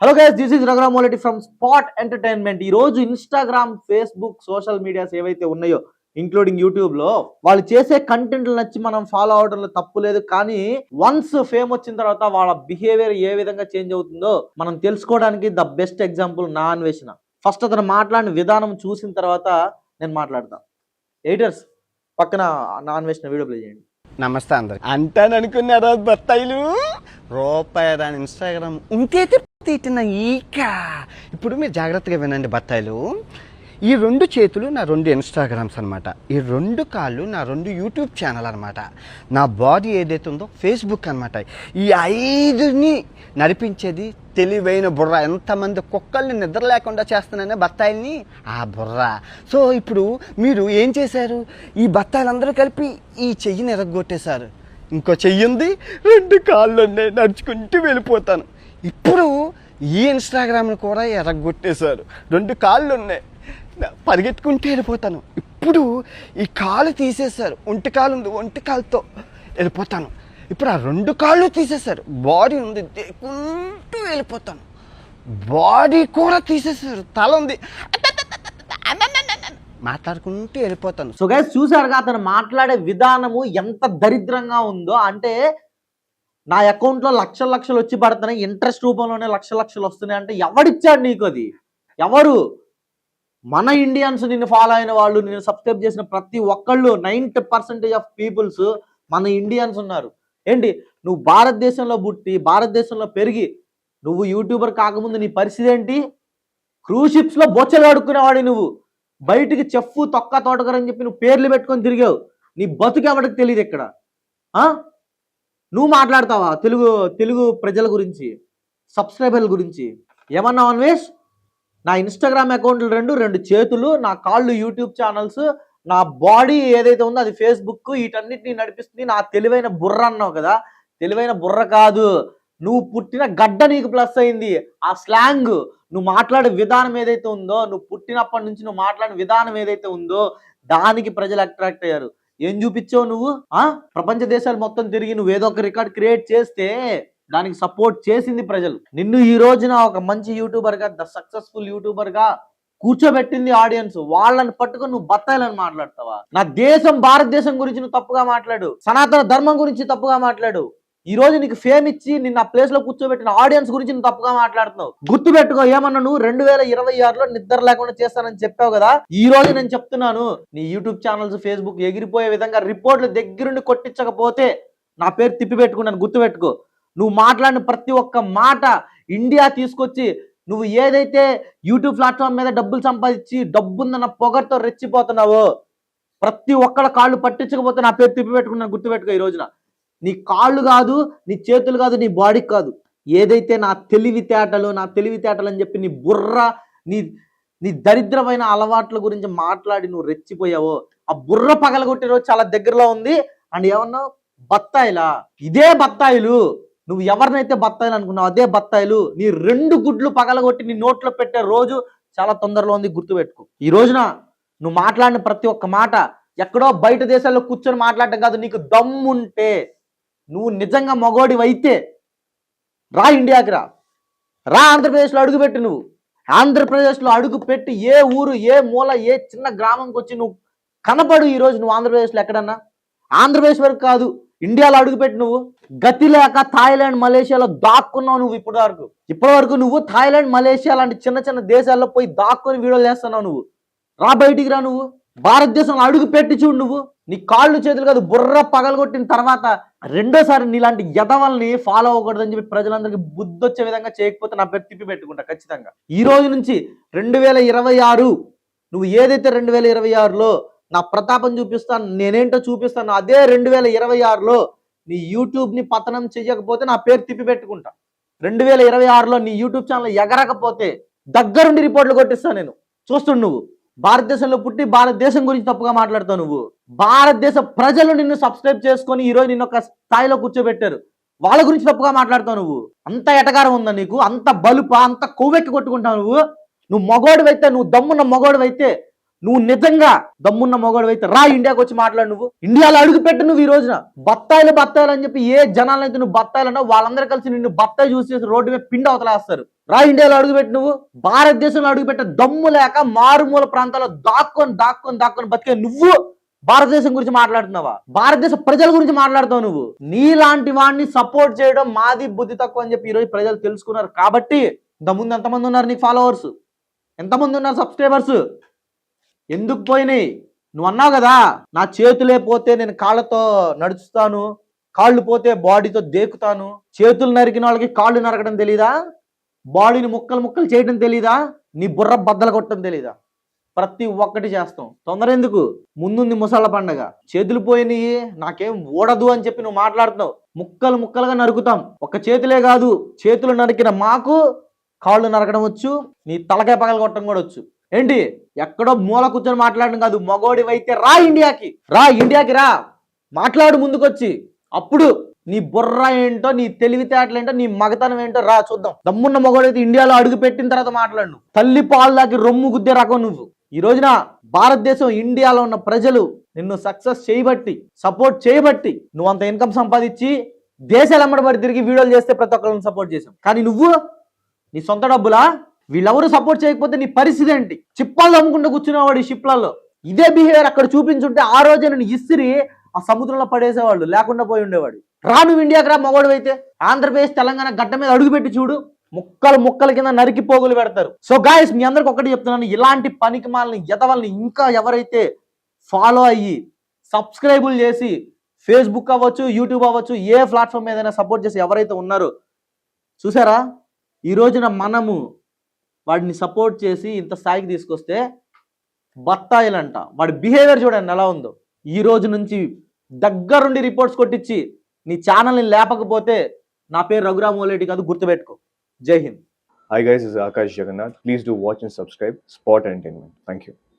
Hello guys this is Raghuramareddy from spot entertainment ఈ రోజు Instagram Facebook social medias ఏవైతే ఉన్నాయో ఇంక్లూడింగ్ యూట్యూబ్లో వాళ్ళు చేసే కంటెంట్ నచ్చి మనం ఫాలో అవడంలో తప్పు లేదు. కానీ వన్స్ ఫేమ్ వచ్చిన తర్వాత వాళ్ళ బిహేవియర్ ఏ విధంగా చేంజ్ అవుతుందో మనం తెలుసుకోవడానికి ద బెస్ట్ ఎగ్జాంపుల్ నా అన్వేషణ. ఫస్ట్ అతను మాట్లాడిన విధానం చూసిన తర్వాత నేను మాట్లాడతా. ఎయిటర్స్ పక్కన నా అన్వేషణ వీడియో ప్లే చేయండి. నమస్తే అందరికి. అంటాననుకున్నారా బత్తాయిలు? రూపాయి దాని ఇన్స్టాగ్రామ్ ఉంటైతే తిట్టిన ఈక. ఇప్పుడు మీరు జాగ్రత్తగా వినండి బత్తాయిలు. ఈ రెండు చేతులు నా రెండు ఇన్స్టాగ్రామ్స్ అనమాట ఈ రెండు కాళ్ళు నా రెండు యూట్యూబ్ ఛానల్ అనమాట నా బాడీ ఏదైతే ఉందో ఫేస్బుక్ అనమాట ఈ ఐదుని నడిపించేది తెలివైన బుర్ర. ఎంతమంది కుక్కల్ని నిద్ర లేకుండా చేస్తున్నానే బత్తాయిల్ని? ఆ బుర్ర. సో ఇప్పుడు మీరు ఏం చేశారు? ఈ బత్తాయిలందరూ కలిపి ఈ చెయ్యిని ఎరగొట్టేశారు. ఇంకో చెయ్యి ఉంది. రెండు కాళ్ళు ఉన్నాయి నడుచుకుంటూ వెళ్ళిపోతాను. ఇప్పుడు ఈ ఇన్స్టాగ్రామ్ని కూడా ఎరగొట్టేశారు రెండు కాళ్ళు ఉన్నాయి పరిగెట్టుకుంటే పరిగెత్తుకుంటూ వెళ్ళిపోతాను. ఇప్పుడు ఈ కాలు తీసేశారు. ఒంటి కాలు ఉంది. ఒంటి కాలుతో వెళ్ళిపోతాను. ఇప్పుడు ఆ రెండు కాళ్ళు తీసేశారు. బాడీ ఉంది. దేకుంటూ వెళ్ళిపోతాను. బాడీ కూడా తీసేశారు. తల ఉంది. మాట్లాడుకుంటూ వెళ్ళిపోతాను. సో గైస్ చూసారుగా అతను మాట్లాడే విధానము ఎంత దరిద్రంగా ఉందో అంటే నా అకౌంట్లో లక్షల లక్షలు వచ్చి పడుతున్నాయి ఇంట్రెస్ట్ రూపంలోనే లక్ష లక్షలు వస్తున్నాయి అంటే ఎవడిచ్చాడు నీకు అది? ఎవరు? మన ఇండియన్స్ నిన్ను ఫాలో అయిన వాళ్ళు నేను సబ్స్క్రైబ్ చేసిన ప్రతి ఒక్కళ్ళు నైంటీ పర్సెంటేజ్ ఆఫ్ పీపుల్స్ మన ఇండియన్స్ ఉన్నారు. ఏంటి? నువ్వు భారతదేశంలో పుట్టి భారతదేశంలో పెరిగి నువ్వు యూట్యూబర్ కాకముందు నీ పరిస్థితి ఏంటి? క్రూజ్ షిప్స్లో బొచ్చలు అడుక్కునేవాడి నువ్వు. బయటికి చెఫ్ తొక్క తోటకరని చెప్పి నువ్వు పేర్లు పెట్టుకొని తిరిగావు. నీ బతుకు ఎవరికి తెలియదు ఇక్కడ. ఆ? నువ్వు మాట్లాడతావా తెలుగు తెలుగు ప్రజల గురించి సబ్స్క్రైబర్ల గురించి? ఏమన్నావు అన్వేష్? నా ఇన్స్టాగ్రామ్ అకౌంట్లు రెండు రెండు చేతులు నా కాళ్ళు యూట్యూబ్ ఛానల్స్ నా బాడీ ఏదైతే ఉందో అది ఫేస్బుక్ వీటన్నిటిని నడిపిస్తుంది. నా తెలివైన బుర్ర అన్నావు కదా? తెలివైన బుర్ర కాదు. నువ్వు పుట్టిన గడ్డ నీకు ప్లస్ అయింది. ఆ స్లాంగ్ నువ్వు మాట్లాడే విధానం ఏదైతే ఉందో నువ్వు పుట్టినప్పటి నుంచి నువ్వు మాట్లాడే విధానం ఏదైతే ఉందో దానికి ప్రజలు అట్రాక్ట్ అయ్యారు. ఏం చూపించావు నువ్వు? ఆ? ప్రపంచ దేశాలు మొత్తం తిరిగి నువ్వు ఏదో ఒక రికార్డ్ క్రియేట్ చేస్తే దానికి సపోర్ట్ చేసింది ప్రజలు. నిన్ను ఈ రోజున ఒక మంచి యూట్యూబర్గా ద సక్సెస్ఫుల్ యూట్యూబర్గా కూర్చోబెట్టింది ఆడియన్స్. వాళ్ళని పట్టుకొని నువ్వు బత్తాయిలని మాట్లాడతావా? నా దేశం భారతదేశం గురించి నువ్వు తప్పుగా మాట్లాడు. సనాతన ధర్మం గురించి తప్పుగా మాట్లాడు. ఈ రోజు నీకు ఫేమ్ ఇచ్చి నిన్న ఆ ప్లేస్లో కూర్చోబెట్టిన ఆడియన్స్ గురించి నువ్వు తప్పుగా మాట్లాడుతున్నావు. గుర్తు పెట్టుకో ఏమన్నా నువ్వు రెండు వేల ఇరవై ఆరులో నిద్ర లేకుండా చేస్తానని చెప్పావు కదా? ఈ రోజు నేను చెప్తున్నాను నీ యూట్యూబ్ ఛానల్స్ ఫేస్బుక్ ఎగిరిపోయే విధంగా రిపోర్ట్లు దగ్గరుండి కొట్టించకపోతే నా పేరు తిప్పి పెట్టుకున్నాను గుర్తుపెట్టుకో. నువ్వు మాట్లాడిన ప్రతి ఒక్క మాట ఇండియా తీసుకొచ్చి నువ్వు ఏదైతే యూట్యూబ్ ప్లాట్ఫామ్ మీద డబ్బులు సంపాదించి డబ్బుందన్న పొగర్తో రెచ్చిపోతున్నావో ప్రతి ఒక్కళ్ళ కాళ్ళు పట్టించకపోతే నా పేరు తిప్పి పెట్టుకున్నాను గుర్తుపెట్టుకో ఈ రోజున. నీ కాళ్ళు కాదు నీ చేతులు కాదు నీ బాడీ కాదు. ఏదైతే నా తెలివితేటలు నా తెలివితేటలు అని చెప్పి నీ బుర్ర నీ నీ దరిద్రమైన అలవాట్ల గురించి మాట్లాడి నువ్వు రెచ్చిపోయావో ఆ బుర్ర పగలగొట్టే రోజు చాలా దగ్గరలో ఉంది. అండ్ ఏమన్నా బత్తాయిలా? ఇదే బత్తాయిలు. నువ్వు ఎవరినైతే బత్తాయిలు అనుకున్నావు అదే బత్తాయిలు. నీ రెండు గుడ్లు పగలగొట్టి నీ నోట్లో పెట్టే రోజు చాలా తొందరలో ఉంది గుర్తుపెట్టుకో. ఈ రోజున నువ్వు మాట్లాడిన ప్రతి ఒక్క మాట ఎక్కడో బయట దేశాల్లో కూర్చొని మాట్లాడటం కాదు నీకు దమ్ముంటే. నువ్వు నిజంగా మగోడివైతే రా ఇండియాకి రా. రా ఆంధ్రప్రదేశ్లో అడుగుపెట్టి నువ్వు. ఆంధ్రప్రదేశ్లో అడుగు పెట్టి ఏ ఊరు ఏ మూల ఏ చిన్న గ్రామంకి వచ్చి నువ్వు కనపడు ఈ రోజు నువ్వు ఆంధ్రప్రదేశ్లో ఎక్కడన్నా? ఆంధ్రప్రదేశ్ వరకు కాదు ఇండియాలో అడుగుపెట్టి నువ్వు. గతి లేక థాయిలాండ్ మలేషియాలో దాక్కున్నావు నువ్వు ఇప్పటి వరకు ఇప్పటి వరకు నువ్వు థాయిలాండ్ మలేషియా లాంటి చిన్న చిన్న దేశాల్లో పోయి దాక్కుని వీడియోలు చేస్తున్నావు నువ్వు. రా బయటికి రా నువ్వు. భారతదేశంలో అడుగు పెట్టి చూడు నువ్వు. నీ కాళ్ళు చేతులు కాదు బుర్ర పగలగొట్టిన తర్వాత రెండోసారి నీలాంటి యదవల్ని ఫాలో అవ్వకూడదని చెప్పి ప్రజలందరికీ బుద్ధి వచ్చే విధంగా చేయకపోతే నా పేరు తిప్పి పెట్టుకుంటా ఖచ్చితంగా. ఈ రోజు నుంచి రెండు వేల ఇరవై ఆరు నువ్వు ఏదైతే రెండు వేల ఇరవై ఆరులో నా ప్రతాపం చూపిస్తాను నేనేంటో చూపిస్తాను అదే రెండు వేల ఇరవై ఆరులో నీ యూట్యూబ్ని పతనం చేయకపోతే నా పేరు తిప్పి పెట్టుకుంటా. రెండు వేల ఇరవై ఆరులో నీ యూట్యూబ్ ఛానల్ ఎగరకపోతే దగ్గరుండి రిపోర్ట్లు కొట్టిస్తాను నేను. చూస్తుండు నువ్వు. భారతదేశంలో పుట్టి భారతదేశం గురించి తప్పుగా మాట్లాడతావు నువ్వు. భారతదేశ ప్రజలు నిన్ను సబ్స్క్రైబ్ చేసుకొని ఈరోజు నిన్న నిన్ను ఒక స్థాయిలో కూర్చోబెట్టారు. వాళ్ళ గురించి తప్పుగా మాట్లాడతావు నువ్వు. అంత ఎటకారం ఉందా నీకు? అంత బలుప అంత కొవ్వెక్కి కొట్టుకుంటావు నువ్వు. నువ్వు మగోడివైతే నువ్వు దమ్మున్న మగోడివైతే నువ్వు నిజంగా దమ్మున్న మగోడివైతే రా ఇండియాకి వచ్చి మాట్లాడు నువ్వు. ఇండియాలో అడుగు పెట్టు నువ్వు ఈ రోజున. బత్తాయిలు బత్తాయిలు అని చెప్పి ఏ జనాలైతే నువ్వు బత్తాయిలు అన్నావు వాళ్ళందరూ కలిసి నిన్ను బత్తాయి చూసి రోడ్డు మీద పిండి అవతలేస్తారు. రా ఇండియాలో అడుగుపెట్టి నువ్వు. భారతదేశంలో అడుగుపెట్టే దమ్ము లేక మారుమూల ప్రాంతాల్లో దాక్కొని దాక్కొని దాక్కొని బతికే నువ్వు భారతదేశం గురించి మాట్లాడుతున్నావా? భారతదేశ ప్రజల గురించి మాట్లాడుతావు నువ్వు. నీలాంటి వాడిని సపోర్ట్ చేయడం మాది బుద్ధి తక్కువ అని చెప్పి ఈరోజు ప్రజలు తెలుసుకున్నారు. కాబట్టి ఇంతకుముందు ఎంతమంది ఉన్నారు నీకు ఫాలోవర్స్ ఎంతమంది ఉన్నారు సబ్స్క్రైబర్స్ ఎందుకు పోయినాయి? నువ్వు అన్నావు కదా నా చేతులే పోతే నేను కాళ్ళతో నడుచుతాను కాళ్ళు పోతే బాడీతో దేకుతాను చేతులు నరికిన వాళ్ళకి కాళ్ళు నరకడం తెలీదా? బాడీని ముక్కలు ముక్కలు చేయడం తెలీదా? నీ బుర్ర బద్దలు కొట్టడం తెలీదా? ప్రతి ఒక్కటి చేస్తాం. తొందర ఎందుకు? ముందుంది ముసళ్ళ పండగ. చేతులు పోయినాయి నాకేం ఓడదు అని చెప్పి నువ్వు మాట్లాడుతున్నావు. ముక్కలు ముక్కలుగా నరుకుతాం. ఒక చేతులే కాదు చేతులు నరికిన మాకు కాళ్ళు నరకడం వచ్చు నీ తలకాయ పగల కొట్టడం కూడా వచ్చు. ఏంటి? ఎక్కడో మూల కూర్చొని మాట్లాడడం కాదు మగోడివైతే రా ఇండియాకి. రా ఇండియాకి రా. మాట్లాడు ముందుకొచ్చి. అప్పుడు నీ బుర్ర ఏంటో నీ తెలివితేటలు ఏంటో నీ మగతనం ఏంటో రా చూద్దాం. దమ్మున్న మగోడైతే ఇండియాలో అడుగు పెట్టిన తర్వాత మాట్లాడు. తల్లి పాలు దాకి రొమ్ము గుద్దే రకం నువ్వు. ఈ రోజున భారతదేశం ఇండియాలో ఉన్న ప్రజలు నిన్ను సక్సెస్ చేయబట్టి సపోర్ట్ చేయబట్టి నువ్వు అంత ఇన్కమ్ సంపాదించి దేశాలు అమ్మడబడి తిరిగి వీడియోలు చేస్తే ప్రతి ఒక్కరిని సపోర్ట్ చేసాం కానీ నువ్వు నీ సొంత డబ్బులా? వీళ్ళెవరు సపోర్ట్ చేయకపోతే నీ పరిస్థితి ఏంటి? చిప్పాలు అమ్ముకుంటూ కూర్చునేవాడు ఈ షిప్లలో. ఇదే బిహేవియర్ అక్కడ చూపించుంటే ఆ రోజే నేను ఇసిరి ఆ సముద్రంలో పడేసేవాళ్ళు లేకుండా పోయి ఉండేవాడు. రా నువ్వు ఇండియాకి రా మగవాడు అయితే. ఆంధ్రప్రదేశ్ తెలంగాణ గడ్డ మీద అడుగుపెట్టి చూడు. ముక్కలు ముక్కల కింద నరికి పోగులు పెడతారు. సో గాయస్ మీ అందరికి ఒకటి చెప్తున్నాను. ఇలాంటి పనికి మాలని ఎదవల్ని ఇంకా ఎవరైతే ఫాలో అయ్యి సబ్స్క్రైబులు చేసి ఫేస్బుక్ అవ్వచ్చు యూట్యూబ్ అవ్వచ్చు ఏ ప్లాట్ఫామ్ ఏదైనా సపోర్ట్ చేసి ఎవరైతే ఉన్నారో చూసారా? ఈ రోజున మనము వాడిని సపోర్ట్ చేసి ఇంత స్థాయికి తీసుకొస్తే బత్తాయిలంట. వాడి బిహేవియర్ చూడండి ఎలా ఉందో. ఈ రోజు నుంచి దగ్గరుండి రిపోర్ట్స్ కొట్టించి నీ ఛానల్ని లేపకపోతే నా పేరు రఘురామ్ ఓలేటి కాదు గుర్తుపెట్టుకో. Jai Hind. Hi guys Akash Jagannath please do watch and subscribe spot entertainment thank you